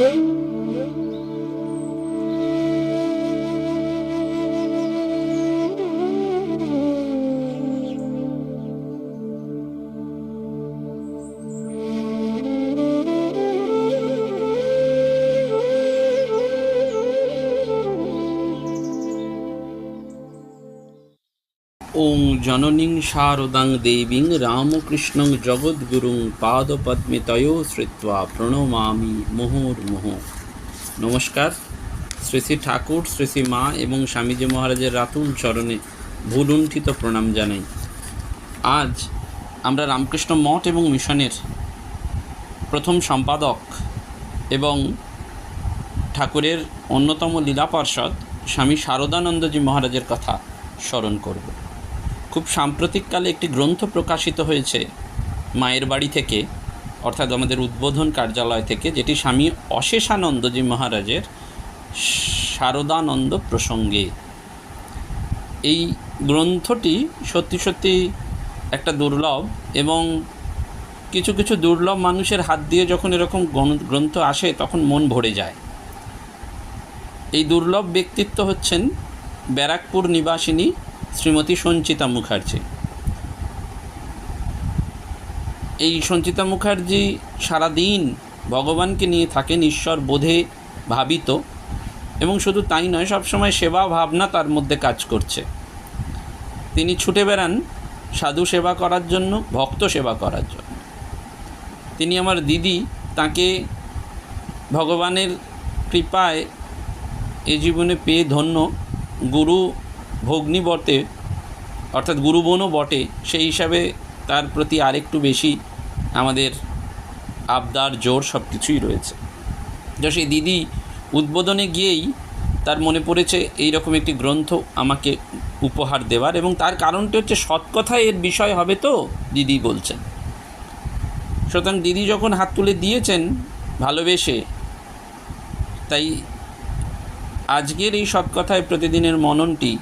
ওং জননীং শারদাং দেবীং রামকৃষ্ণং জগদ্গুরুং পাদপদ্মে তয়ো শ্রিত্বা প্রণমামি মুহুর্মুহ। নমস্কার। শ্রী শ্রী ঠাকুর শ্রী শ্রী মা এবং স্বামীজি মহারাজের রাতুল চরণে ভুলুণ্ঠিত প্রণাম জানাই। আজ আমরা রামকৃষ্ণ মঠ এবং মিশনের প্রথম সম্পাদক এবং ঠাকুরের অন্যতম লীলা পার্ষদ স্বামী শারদানন্দজি মহারাজের কথা স্মরণ করব। খুব সাম্প্রতিককালে একটি গ্রন্থ প্রকাশিত হয়েছে, মায়ের বাড়ি থেকে, অর্থাৎ আমাদের উদ্বোধন কার্যালয় থেকে, যেটি স্বামী অশেষানন্দজি মহারাজের শারদানন্দ প্রসঙ্গে। এই গ্রন্থটি সত্যি সত্যি একটা দুর্লভ এবং কিছু কিছু দুর্লভ মানুষের হাত দিয়ে যখন এরকম গ্রন্থ আসে, তখন মন ভরে যায়। এই দুর্লভ ব্যক্তিত্ব হচ্ছেন ব্যারাকপুর নিবাসিনী শ্রীমতী সঞ্চিতা মুখার্জি। এই সঞ্চিতা মুখার্জি সারাদিন ভগবানকে নিয়ে থাকেন ঈশ্বর বোধে ভাবিত এবং শুধু তাই নয়, সবসময় সেবা ভাবনা তার মধ্যে কাজ করছে। তিনি ছুটে বেড়ান সাধু সেবা করার জন্য, ভক্ত সেবা করার জন্য। তিনি আমার দিদি, তাকে ভগবানের কৃপায় এ জীবনে পেয়ে ধন্য, গুরু ভগ্নী বটে, অর্থাৎ গুরুবোনও বটে, সেই হিসাবে তার প্রতি আরেকটু বেশি আমাদের আবদার, জোর সব কিছুই রয়েছে। যা সেই দিদি উদ্বোধনে গিয়েই তার মনে পড়েছে এই রকম একটি গ্রন্থ আমাকে উপহার দেওয়ার। এবং তার কারণটি হচ্ছে, সৎকথায় এর বিষয় হবে তো, দিদি বলছেন। সুতরাং দিদি যখন হাত তুলে দিয়েছেন ভালোবেসে, তাই আজকের এই সৎকথায় প্রতিদিনের মননটি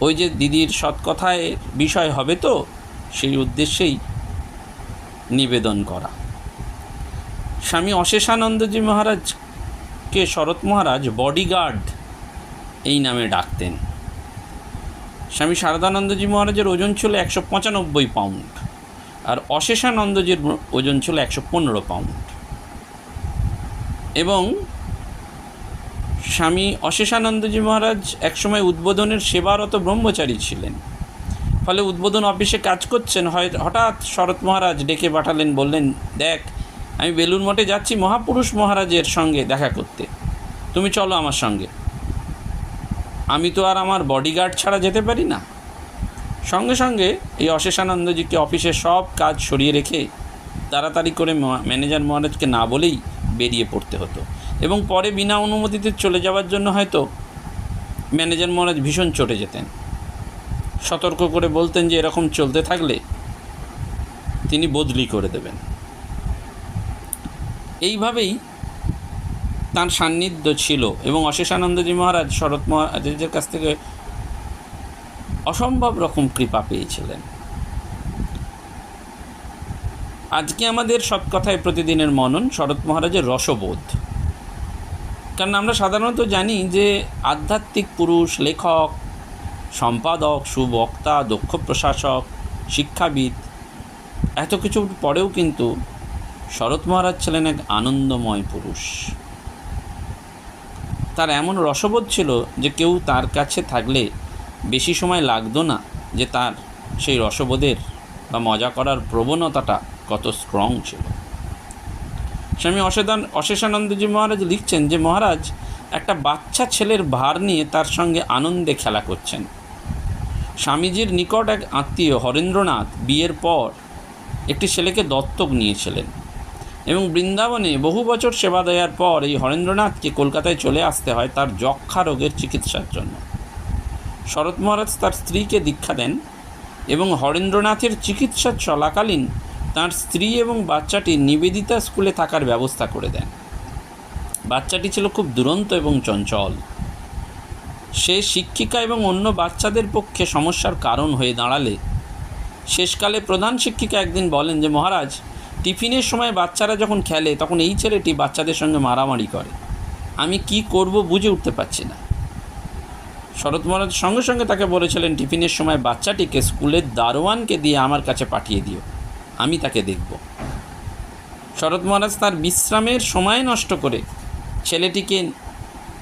ওই যে দিদির সৎকথায় বিষয় হবে তো, সেই উদ্দেশ্যেই নিবেদন করা। স্বামী অশেষানন্দজি মহারাজকে শরৎ মহারাজ বডিগার্ড এই নামে ডাকতেন। স্বামী শারদানন্দজি মহারাজের ওজন ছিল একশো পঁচানব্বই পাউন্ড, আর অশেষানন্দজির ওজন ছিল একশো পনেরো পাউন্ড। এবং স্বামী অশেষানন্দজি মহারাজ একসময় উদ্বোধনের সেবারত ব্রহ্মচারী ছিলেন। ফলে উদ্বোধন অফিসে কাজ করছেন, হয় হঠাৎ শরৎ মহারাজ ডেকে পাঠালেন, বললেন, দেখ, আমি বেলুর মঠে যাচ্ছি মহাপুরুষ মহারাজের সঙ্গে দেখা করতে। তুমি চলো আমার সঙ্গে। আমি তো আর আমার বডিগার্ড ছাড়া যেতে পারি না। সঙ্গে সঙ্গে এই অশেষানন্দজিকে অফিসের সব কাজ সরিয়ে রেখে তাড়াতাড়ি করে ম্যানেজার মহারাজকে না বলেই বেরিয়ে পড়তে হতো। এবং পরে বিনা অনুমতিতে চলে যাওয়ার জন্য হয়তো ম্যানেজার মহারাজ ভীষণ চটে যেতেন। সতর্ক করে বলতেন যে এরকম চলতে থাকলে তিনি বদলি করে দেবেন। এইভাবেই তার সান্নিধ্য ছিল এবং অশেষানন্দজি মহারাজ শরৎ মহারাজের কাছ থেকে অসম্ভব রকম কৃপা পেয়েছিলেন। আজকে আমাদের সব কথায় প্রতিদিনের মনন শরৎ মহারাজের রসবোধ। কারণ আমরা সাধারণত জানি যে আধ্যাত্মিক পুরুষ, লেখক, সম্পাদক, সুবক্তা, দক্ষ প্রশাসক, শিক্ষাবিদ, এত কিছু পরেও কিন্তু শরৎ মহারাজ ছিলেন এক আনন্দময় পুরুষ। তার এমন রসবোধ ছিল যে কেউ তার কাছে থাকলে বেশি সময় লাগতো না যে তার সেই রসবোধের বা মজা করার প্রবণতাটা কত স্ট্রং ছিল। স্বামী অশেদান অশেষানন্দজি মহারাজ লিখছেন যে, মহারাজ, একটা বাচ্চা ছেলের ভার নিয়ে তার সঙ্গে আনন্দে খেলা করছেন। স্বামীজির নিকট এক আত্মীয় হরেন্দ্রনাথ বিয়ের পর একটি ছেলেকে দত্তক নিয়েছিলেন এবং বৃন্দাবনে বহু বছর সেবা দেওয়ার পর এই হরেন্দ্রনাথকে কলকাতায় চলে আসতে হয় তার যক্ষা রোগের চিকিৎসার জন্য। শরৎ মহারাজ তার স্ত্রীকে দীক্ষা দেন এবং হরেন্দ্রনাথের চিকিৎসা চলাকালীন তার স্ত্রী এবং বাচ্চাটি নিবেদিতা স্কুলে থাকার ব্যবস্থা করে দেন। বাচ্চাটি ছিল খুব দুরন্ত এবং চঞ্চল। সে শিক্ষিকা এবং অন্য বাচ্চাদের পক্ষে সমস্যার কারণ হয়ে দাঁড়ালে। শেষকালে প্রধান শিক্ষিকা একদিন বলেন যে, মহারাজ, টিফিনের সময় বাচ্চারা যখন খেলে, তখন এই ছেলেটি বাচ্চাদের সঙ্গে মারামারি করে। আমি কি করব বুঝে উঠতে পারছি না। শরৎ মহারাজ সঙ্গে সঙ্গে তাকে বলেছিলেন, টিফিনের সময় বাচ্চাটিকে স্কুলের দারোয়ানকে দিয়ে আমার কাছে পাঠিয়ে দিও। আমি তাকে দেখব। শরৎ মহারাজ তার বিশ্রামের সময় নষ্ট করে ছেলেটিকে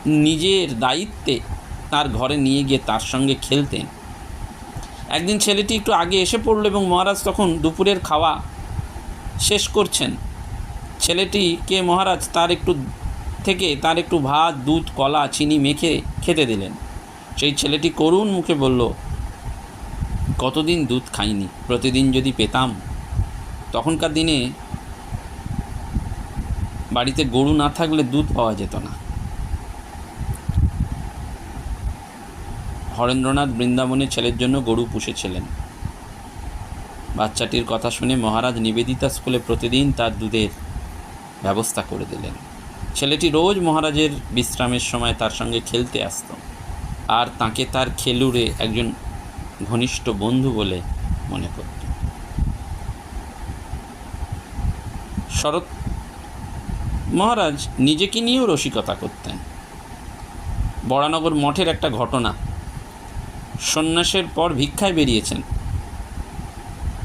নিজের দায়িত্বে তার ঘরে নিয়ে গিয়ে তার সঙ্গে খেলতেন। একদিন ছেলেটি একটু আগে এসে পড়ল এবং মহারাজ তখন দুপুরের খাওয়া শেষ করছেন। ছেলেটিকে মহারাজ তার একটু থেকে তার একটু ভাত, দুধ, কলা, চিনি মেখে খেতে দিলেন। সেই ছেলেটি করুণ মুখে বলল, কতদিন দুধ খাইনি? প্রতিদিন যদি পেতাম তখনকার দিনে বাড়িতে গরু না থাকলে দুধ পাওয়া যেত না। হরেন্দ্রনাথ বৃন্দাবনে ছেলের জন্য গরু পুষেছিলেন। বাচ্চাটির কথা শুনে মহারাজ নিবেদিতা স্কুলে প্রতিদিন তার দুধের ব্যবস্থা করে দিলেন। ছেলেটি রোজ মহারাজের বিশ্রামের সময় তার সঙ্গে খেলতে আসতো। আর তাকে তার খেলুড়ে একজন ঘনিষ্ঠ বন্ধু বলে মনে করত। শরৎ মহারাজ নিজেকে নিয়েও রসিকতা করতেন। বড়ানগর মঠের একটা ঘটনা। সন্ন্যাসের পর ভিক্ষায় বেরিয়েছেন।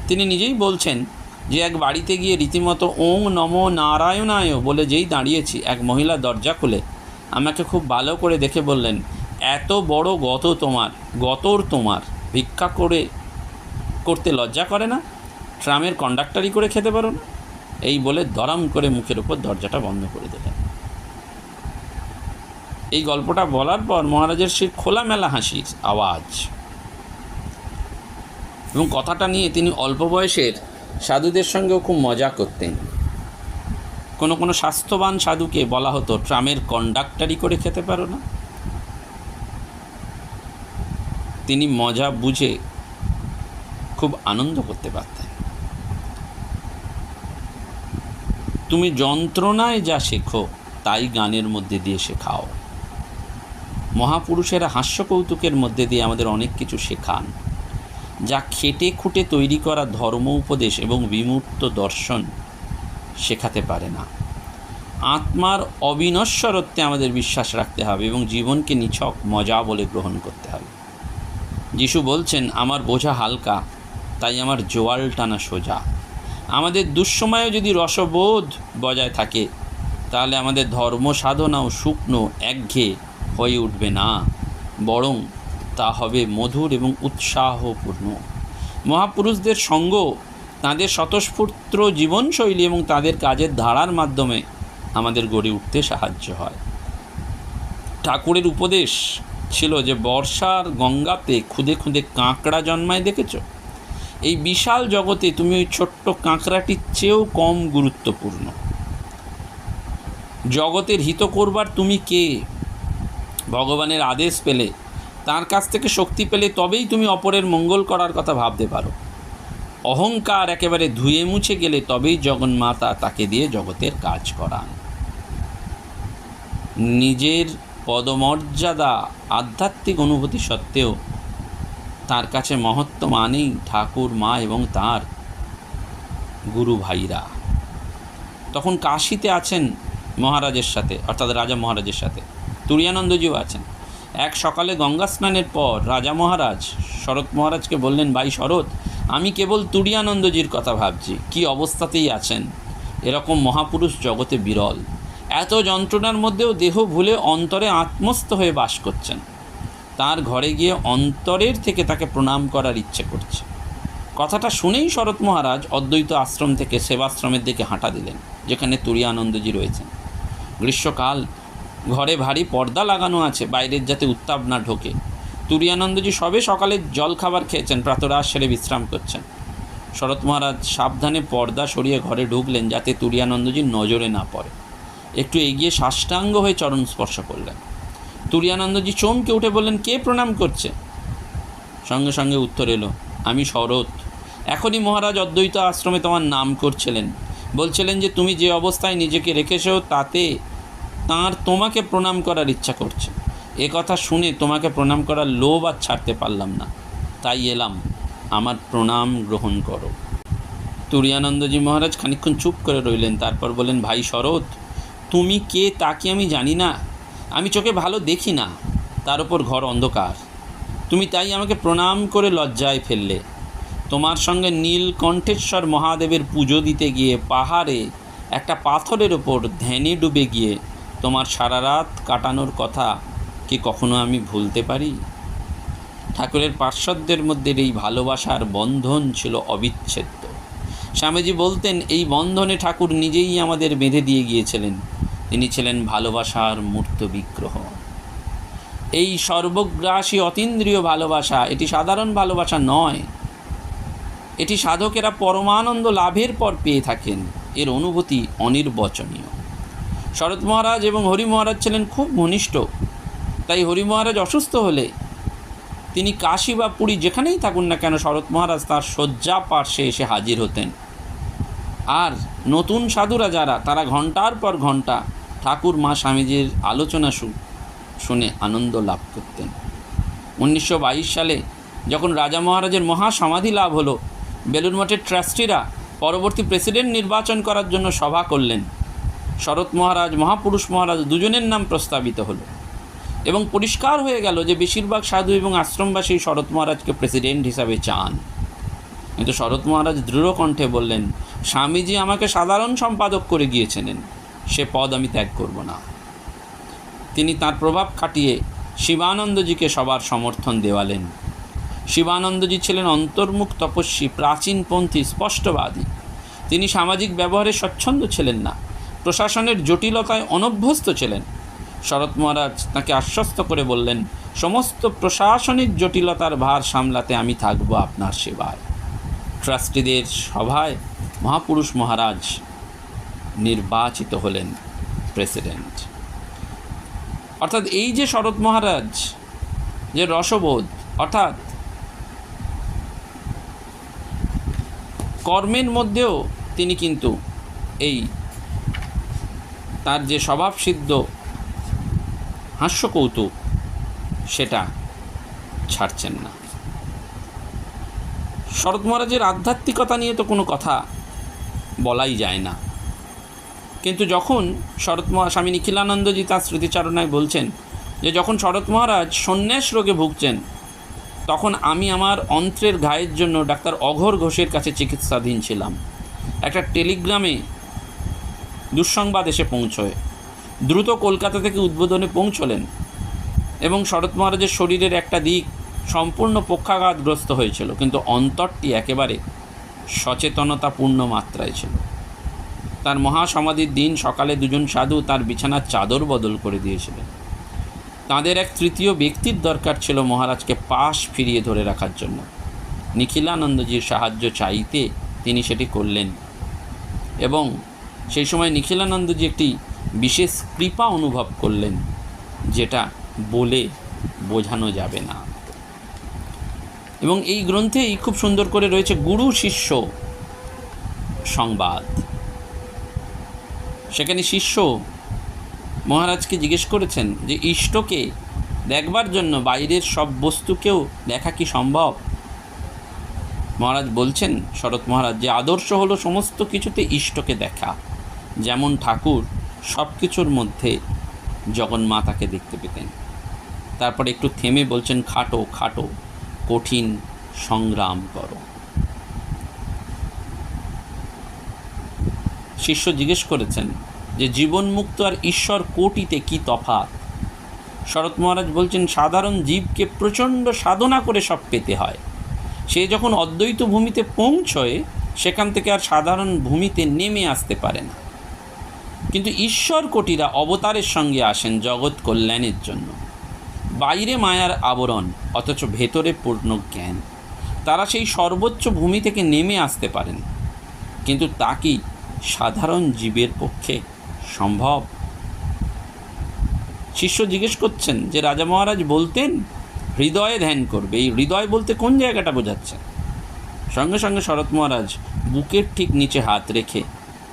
তিনি নিজেই বলছেন যে, এক বাড়িতে গিয়ে রীতিমতো ওং নম নারায়ণায় বলে যেই দাঁড়িয়েছি, এক মহিলা দরজা খুলে আমাকে খুব ভালো করে দেখে বললেন, এত বড় গত তোমার, গতর তোমার। ভিক্ষা করে, করতে লজ্জা করে না? ট্রামের কন্ডাক্টারি করে খেতে পারো না? এই বলে দরাম করে মুখের উপর দরজাটা বন্ধ করে দিলেন। এই গল্পটা বলার পর মহারাজের সেই খোলামেলা হাসির আওয়াজ এবং কথাটা নিয়ে তিনি অল্প বয়সের সাধুদের সঙ্গেও খুব মজা করতেন। কোনো কোনো স্বাস্থ্যবান সাধুকে বলা হতো, ট্রামের কন্ডাক্টারি করে খেতে পারো না। তিনি মজা বুঝে খুব আনন্দ করতে পারতেন। তুমি যন্ত্রণায় যা শেখো, তাই গানের মধ্যে দিয়ে শেখাও। মহাপুরুষেরা হাস্য কৌতুকের মধ্যে দিয়ে আমাদের অনেক কিছু শেখান। যা খেটে খুঁটে তৈরি করা ধর্ম উপদেশ এবং বিমূর্ত দর্শন শেখাতে পারে না। আত্মার অবিনশ্বরত্বে আমাদের বিশ্বাস রাখতে হবে এবং জীবনকে নিছক মজা বলে গ্রহণ করতে হবে। যিশু বলছেন, আমার বোঝা হালকা, তাই আমার জোয়াল টানা সোজা। আমাদের দুঃসময়েও যদি রসবোধ বজায় থাকে, তাহলে আমাদের ধর্ম সাধনাও শুকনো একঘেয়ে হয়ে উঠবে না, বরং তা হবে মধুর এবং উৎসাহপূর্ণ। মহাপুরুষদের সঙ্গ, তাদের স্বতঃস্ফূর্ত জীবনশৈলী এবং তাদের কাজের ধারার মাধ্যমে আমাদের গড়ে উঠতে সাহায্য হয়। ঠাকুরের উপদেশ ছিল যে, বর্ষার গঙ্গাতে খুদে খুদে কাঁকড়া জন্মায়, দেখেছ? এই বিশাল জগতে তুমি ওই ছোট্ট কাঁকড়াটির চেয়েও কম গুরুত্বপূর্ণ। জগতের হিত করবার তুমি কে? ভগবানের আদেশ পেলে, তার কাছ থেকে শক্তি পেলে তবেই তুমি অপরের মঙ্গল করার কথা ভাবতে পারো। অহংকার একেবারে ধুয়ে মুছে গেলে তবেই জগন্মাতা তাকে দিয়ে জগতের কাজ করান। নিজের পদমর্যাদা আধ্যাত্মিক অনুভূতি সত্ত্বেও তার কাছে মহত্ব মানেই ঠাকুর, মা এবং তার গুরু ভাইরা। তখন কাশিতে আছেন মহারাজের সাথে, অর্থাৎ রাজা মহারাজের সাথে। তুরিয়ানন্দজিও আছেন। এক সকালে গঙ্গা স্নানের পর রাজা মহারাজ, শরৎ মহারাজকে বললেন, ভাই শরৎ, আমি কেবল তুরিয়ানন্দজির কথা ভাবছি। কি অবস্থাতেই আছেন? এরকম মহাপুরুষ জগতে বিরল। এত যন্ত্রণার মধ্যেও দেহ ভুলে অন্তরে আত্মস্থ হয়ে বাস করছেন। তার ঘরে গিয়ে অন্তরের থেকে তাকে প্রণাম করার ইচ্ছে করছে। কথাটা শুনেই শরৎ মহারাজ অদ্বৈত আশ্রম থেকে সেবাশ্রমের দিকে হাঁটা দিলেন, যেখানে তুরিয়ানন্দজি রয়েছেন। গ্রীষ্মকাল, ঘরে ভারী পর্দা লাগানো আছে, বাইরের যাতে উত্তাপ না ঢোকে। তুরিয়ানন্দজি সবে সকালে জল খাবার খেয়েছেন, প্রাতরাশ সেরে বিশ্রাম করছেন। শরৎ মহারাজ সাবধানে পর্দা সরিয়ে ঘরে ঢুকলেন, যাতে তুরিয়ানন্দজি নজরে না পড়ে। একটু এগিয়ে সাষ্টাঙ্গ হয়ে চরণ স্পর্শ করলেন। তুরিয়ানন্দজি চমকে উঠে বললেন, কে প্রণাম করছে? সঙ্গে সঙ্গে উত্তর এলো, আমি শরৎ। এখনই মহারাজ অদ্বৈত আশ্রমে তোমার নাম করছিলেন। বলছিলেন যে তুমি যে অবস্থায় নিজেকে রেখেছো, তাতে তার তোমাকে প্রণাম করার ইচ্ছা করছে। এ কথা শুনে তোমাকে প্রণাম করার লোভ আর ছাড়তে পারলাম না। তাই এলাম। আমার প্রণাম গ্রহণ করো। তুরিয়ানন্দজি মহারাজ খানিকক্ষণ চুপ করে রইলেন, তারপর বললেন, ভাই শরৎ, তুমি কে তা কি আমি জানি না? আমি চোখে ভালো দেখি না। তার উপর ঘর অন্ধকার। তুমি তাই আমাকে প্রণাম করে লজ্জায় ফেললে। তোমার সঙ্গে নীলকণ্ঠেশ্বর মহাদেবের পুজো দিতে গিয়ে পাহাড়ে একটা পাথরের ওপর ধ্যানে ডুবে গিয়ে তোমার সারা রাত কাটানোর কথা কি কখনো আমি ভুলতে পারি? ঠাকুরের পার্শ্বদের মধ্যে এই ভালোবাসার বন্ধন ছিল অবিচ্ছেদ্য। স্বামীজি বলতেন, এই বন্ধনে ঠাকুর নিজেই আমাদের বেঁধে দিয়ে গিয়েছিলেন। তিনি ছিলেন ভালোবাসার মূর্ত বিগ্রহ। এই সর্বগ্রাসী অতীন্দ্রিয় ভালোবাসা, এটি সাধারণ ভালোবাসা নয়। এটি সাধকেরা পরমানন্দ লাভের পর পেয়ে থাকেন। এর অনুভূতি অনির্বচনীয়। শরৎ মহারাজ এবং হরি মহারাজ ছিলেন খুব ঘনিষ্ঠ। তাই হরি মহারাজ অসুস্থ হলে তিনি কাশী বা পুরী যেখানেই থাকুন না কেন, শরৎ মহারাজ তার শয্যা পার্শ্বে এসে হাজির হতেন। আর নতুন সাধুরা যারা, তারা ঘণ্টার পর ঘণ্টা ঠাকুর মা স্বামীজির আলোচনা শুনে আনন্দ লাভ করতেন। উনিশশো বাইশ সালে যখন রাজা মহারাজের মহাসমাধি লাভ হলো বেলুর মঠের ট্রাস্টিরা পরবর্তী প্রেসিডেন্ট নির্বাচন করার জন্য সভা করলেন। শরৎ মহারাজ, মহাপুরুষ মহারাজ দুজনের নাম প্রস্তাবিত হলো এবং পরিষ্কার হয়ে গেল যে বেশিরভাগ সাধু এবং আশ্রমবাসী শরৎ মহারাজকে প্রেসিডেন্ট হিসাবে চান। কিন্তু শরৎ মহারাজ দৃঢ় কণ্ঠে বললেন, স্বামীজি আমাকে সাধারণ সম্পাদক করে গিয়েছিলেন। সে পদ আমি ত্যাগ করব না। তিনি তার প্রভাব খাটিয়ে শিবানন্দজিকে সবার সমর্থন দেওয়ালেন। শিবানন্দজি ছিলেন অন্তর্মুখ তপস্বী, প্রাচীনপন্থী, স্পষ্টবাদী। তিনি সামাজিক ব্যবহারে স্বচ্ছন্দ ছিলেন না, প্রশাসনের জটিলতায় অনভ্যস্ত ছিলেন। শরৎ মহারাজ তাকে আশ্বস্ত করে বললেন, সমস্ত প্রশাসনিক জটিলতার ভার সামলাতে আমি থাকব আপনার সেবায়। ট্রাস্টিদের সভায় মহাপুরুষ মহারাজ নির্বাচিত হলেন প্রেসিডেন্ট। অর্থাৎ এই যে শরৎ মহারাজ, যে রসবোধ, অর্থাৎ কর্মের মধ্যেও তিনি কিন্তু এই তার যে স্বভাবসিদ্ধ হাস্যকৌতুক, সেটা ছাড়ছেন না। শরৎ মহারাজের আধ্যাত্মিকতা নিয়ে তো কোনো কথা বলাই যায় না। কিন্তু যখন শরৎ স্বামী নিখিলানন্দজি তার স্মৃতিচারণায় বলছেন যে যখন শরৎ মহারাজ সন্ন্যাস রোগে ভুগছেন, তখন আমি আমার অন্ত্রের ঘায়ের জন্য ডাক্তার অঘোর ঘোষের কাছে চিকিৎসাধীন ছিলাম। একটা টেলিগ্রামে দুঃসংবাদ এসে পৌঁছয়। দ্রুত কলকাতা থেকে উদ্বোধনে পৌঁছলেন এবং শরৎ মহারাজের শরীরের একটা দিক সম্পূর্ণ পক্ষাঘাতগ্রস্ত হয়েছিল, কিন্তু অন্তরটি একেবারে সচেতনতাপূর্ণ মাত্রায় ছিল। তার মহাসমাধির দিন সকালে দুজন সাধু তার বিছানার চাদর বদল করে দিয়েছিলেন। তাদের এক তৃতীয় ব্যক্তির দরকার ছিল মহারাজকে পাশ ফিরিয়ে ধরে রাখার জন্য। নিখিলানন্দজির সাহায্য চাইতে তিনি সেটি করলেন। এবং সেই সময় নিখিলানন্দজি একটি বিশেষ কৃপা অনুভব করলেন, যেটা বলে বোঝানো যাবে না। এবং এই গ্রন্থেই খুব সুন্দর করে রয়েছে গুরু শিষ্য সংবাদ। সেখানে শিষ্য মহারাজকে জিজ্ঞেস করেছেন যে, ইষ্টকে দেখবার জন্য বাইরের সব বস্তুকেও দেখা কি সম্ভব? মহারাজ বলছেন, শরৎ মহারাজ, যে আদর্শ হলো সমস্ত কিছুতে ইষ্টকে দেখা। যেমন ঠাকুর সব কিছুর মধ্যে জগন্মাতাকে দেখতে পেতেন। তারপরে একটু থেমে বলছেন, খাটো খাটো, কঠিন সংগ্রাম করো। শিষ্য জিজ্ঞেস করেছেন যে, জীবনমুক্ত আর ঈশ্বর কোটিতে কি তফাৎ? শরৎ মহারাজ বলছেন, সাধারণ জীবকে প্রচণ্ড সাধনা করে সব পেতে হয়। সে যখন অদ্বৈত ভূমিতে পৌঁছয়, সেখান থেকে আর সাধারণ ভূমিতে নেমে আসতে পারে না। কিন্তু ঈশ্বর কোটিরা অবতারের সঙ্গে আসেন জগৎ কল্যাণের জন্য। বাইরে মায়ার আবরণ, অথচ ভেতরে পূর্ণ জ্ঞান। তারা সেই সর্বোচ্চ ভূমি থেকে নেমে আসতে পারেন। কিন্তু তা কি সাধারণ জীবের পক্ষে সম্ভব? শিষ্য জিজ্ঞেস করছেন, যে রাজা মহারাজ বলতেন, হৃদয়ে ধ্যান করবে। এই হৃদয় বলতে কোন জায়গাটা বোঝাচ্ছে? সঙ্গে সঙ্গে শরৎ মহারাজ বুকের ঠিক নিচে হাত রেখে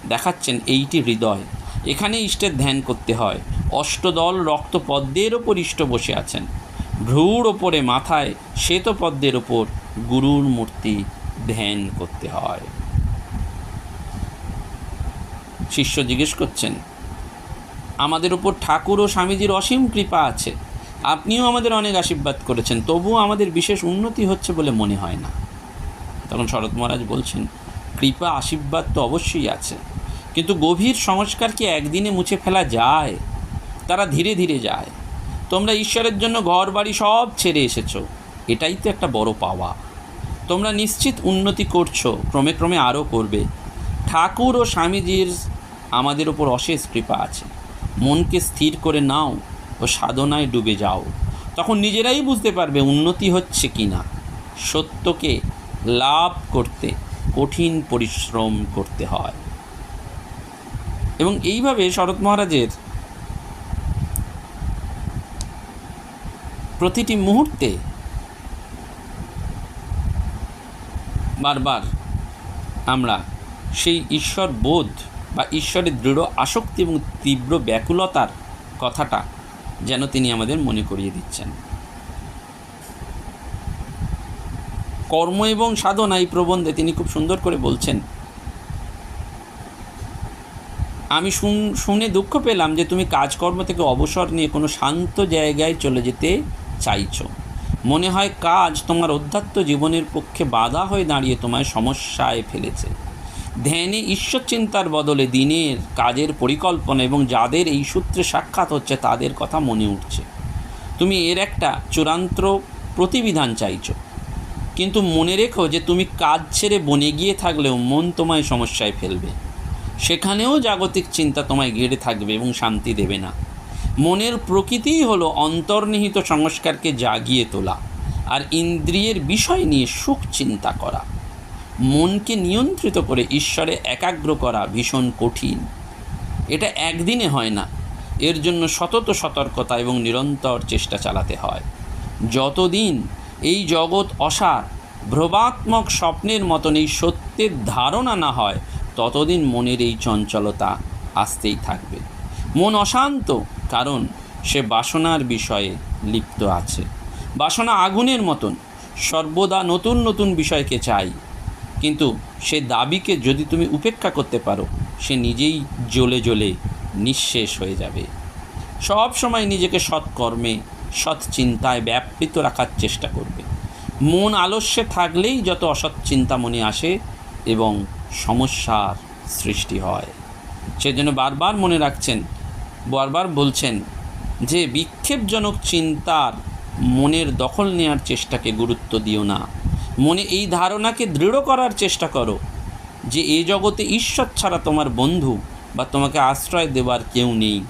দেখাচ্ছেন, এইটি হৃদয়। এখানে ইষ্টের ধ্যান করতে হয়। অষ্টদল রক্তপদ্মের ওপর ইষ্ট বসে আছেন। ভ্রুর ওপরে মাথায় শ্বেতপদ্মের ওপর গুরুর মূর্তি ধ্যান করতে হয়। শিষ্য জিজ্ঞেস করছেন, আমাদের উপর ঠাকুর ও স্বামীজির অসীম কৃপা আছে। আপনিও আমাদের অনেক আশীর্বাদ করেছেন, তবুও আমাদের বিশেষ উন্নতি হচ্ছে বলে মনে হয় না। তখন শরৎ মহারাজ বলছেন, কৃপা, আশীর্বাদ তো অবশ্যই আছে, কিন্তু গভীর সংস্কার কি একদিনে মুছে ফেলা যায়? তারা ধীরে ধীরে যায়। তোমরা ঈশ্বরের জন্য ঘর বাড়ি সব ছেড়ে এসেছ, এটাই তো একটা বড় পাওয়া। তোমরা নিশ্চিত উন্নতি করছ, ক্রমে ক্রমে আরও করবে। ঠাকুর ও স্বামীজির আমাদের ওপর অশেষ কৃপা আছে। মনকে স্থির করে নাও ও সাধনায় ডুবে যাও। তখন নিজেরাই বুঝতে পারবে উন্নতি হচ্ছে কি না সত্যকে লাভ করতে কঠিন পরিশ্রম করতে হয়। এবং এইভাবে শরৎ মহারাজের প্রতিটি মুহূর্তে বারবার আমরা সেই ঈশ্বর বোধ বা ঈশ্বরের দৃঢ় আসক্তি এবং তীব্র ব্যাকুলতার কথাটা যেন তিনি আমাদের মনে করিয়ে দিচ্ছেন। কর্ম এবং সাধনা এই প্রবন্ধে তিনি খুব সুন্দর করে বলছেন, আমি শুন- দুঃখ পেলাম যে তুমি কাজকর্ম থেকে অবসর নিয়ে কোনো শান্ত জায়গায় চলে যেতে চাইছো। মনে হয় কাজ তোমার অধ্যাত্ম জীবনের পক্ষে বাধা হয়ে দাঁড়িয়ে তোমায় সমস্যায় ফেলেছে। ধ্যানে ঈশ্বর চিন্তার বদলে দিনের কাজের পরিকল্পনা এবং যাদের এই সূত্রে সাক্ষাৎ হচ্ছে তাদের কথা মনে উঠছে। তুমি এর একটা চূড়ান্ত প্রতিবিধান চাইছো। কিন্তু মনে রেখো যে তুমি কাজ ছেড়ে বনে গিয়ে থাকলেও মন তোমায় সমস্যায় ফেলবে। সেখানেও জাগতিক চিন্তা তোমায় ঘিরে থাকবে এবং শান্তি দেবে না। মনের প্রকৃতিই হলো অন্তর্নিহিত সংস্কারকে জাগিয়ে তোলা আর ইন্দ্রিয়ের বিষয় নিয়ে সুখ চিন্তা করা। মনকে নিয়ন্ত্রিত করে ঈশ্বরে একাগ্র করা ভীষণ কঠিন। এটা একদিনে হয় না। এর জন্য সতত সতর্কতা এবং নিরন্তর চেষ্টা চালাতে হয়। যতদিন এই জগৎ অসার ভ্রবাত্মক স্বপ্নের মতন এই সত্যের ধারণা না হয়, ততদিন মনের এই চঞ্চলতা আসতেই থাকবে। মন অশান্ত, কারণ সে বাসনার বিষয়ে লিপ্ত আছে। বাসনা আগুনের মতন। সর্বদা নতুন নতুন বিষয়কে চাই। কিন্তু সে দাবিকে যদি তুমি উপেক্ষা করতে পারো, সে নিজেই জ্বলে জ্বলে নিঃশেষ হয়ে যাবে। সব সময় নিজেকে সৎকর্মে, সৎ চিন্তায় ব্যাপৃত রাখার চেষ্টা করবে। মন আলস্যে থাকলেই যত অসৎ চিন্তা মনে আসে এবং সমস্যার সৃষ্টি হয়। সেজন্য বারবার মনে রাখছেন, বারবার বলছেন যে, বিক্ষেপজনক চিন্তার মনের দখল নেওয়ার চেষ্টাকে গুরুত্ব দিও না। মনে এই ধারণাকে দৃঢ় করার চেষ্টা করো যে এ জগতে ঈশ্বর ছাড়া তোমার বন্ধু বা তোমাকে আশ্রয় দেওয়ার কেউ নেই।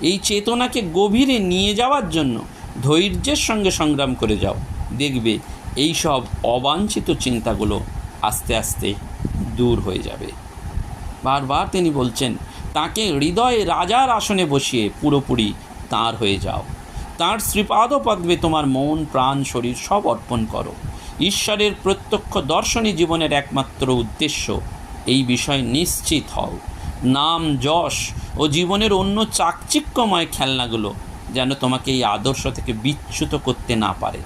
এই চেতনাকে গভীরে নিয়ে যাওয়ার জন্য ধৈর্যের সঙ্গে সংগ্রাম করে যাও। দেখবে এই সব অবাঞ্ছিত চিন্তাগুলো আস্তে আস্তে দূর হয়ে যাবে। বারবার তিনি বলছেন, তাকে হৃদয়ে রাজার আসনে বসিয়ে পুরোপুরি তাঁর হয়ে যাও। তাঁর শ্রীপাদ পদ্মে তোমার মন, প্রাণ, শরীর সব অর্পণ করো। ঈশ্বরের প্রত্যক্ষ দর্শনী জীবনের একমাত্র উদ্দেশ্য। এই বিষয়ে নিশ্চিত হও। নাম যশ ও জীবনের অন্য চাকচিক্যময় খেলনাগুলো যেন তোমাকে এই আদর্শ থেকে বিচ্যুত করতে না পারে।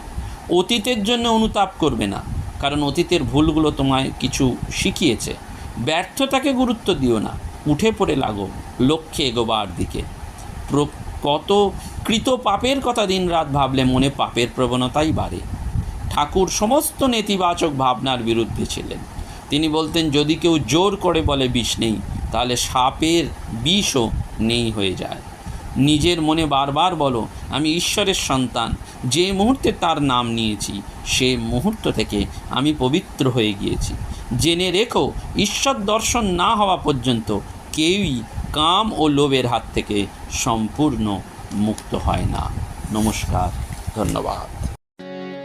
অতীতের জন্য অনুতাপ করবে না, কারণ অতীতের ভুলগুলো তোমায় কিছু শিখিয়েছে। ব্যর্থতাকে গুরুত্ব দিও না, উঠে পড়ে লাগো, লক্ষ্যে এগোবার দিকে। কত কৃত পাপের কথা দিন রাত ভাবলে মনে পাপের প্রবণতাই বাড়ে। ঠাকুর সমস্ত নেতিবাচক ভাবনার বিরুদ্ধে ছিলেন। তিনি বলতেন, যদি কেউ জোর করে বলে বিষ নেই, তাহলে সাপের বিষও নেই হয়ে যায়। নিজের মনে বারবার বলো, আমি ঈশ্বরের সন্তান, যে মুহূর্তে তার নাম নিয়েছি, সে মুহূর্ত থেকে আমি পবিত্র হয়ে গিয়েছি। জেনে রেখো, ঈশ্বর দর্শন না হওয়া পর্যন্ত কেউই কাম ও লোভের হাত থেকে সম্পূর্ণ মুক্ত হয় না। নমস্কার, ধন্যবাদ।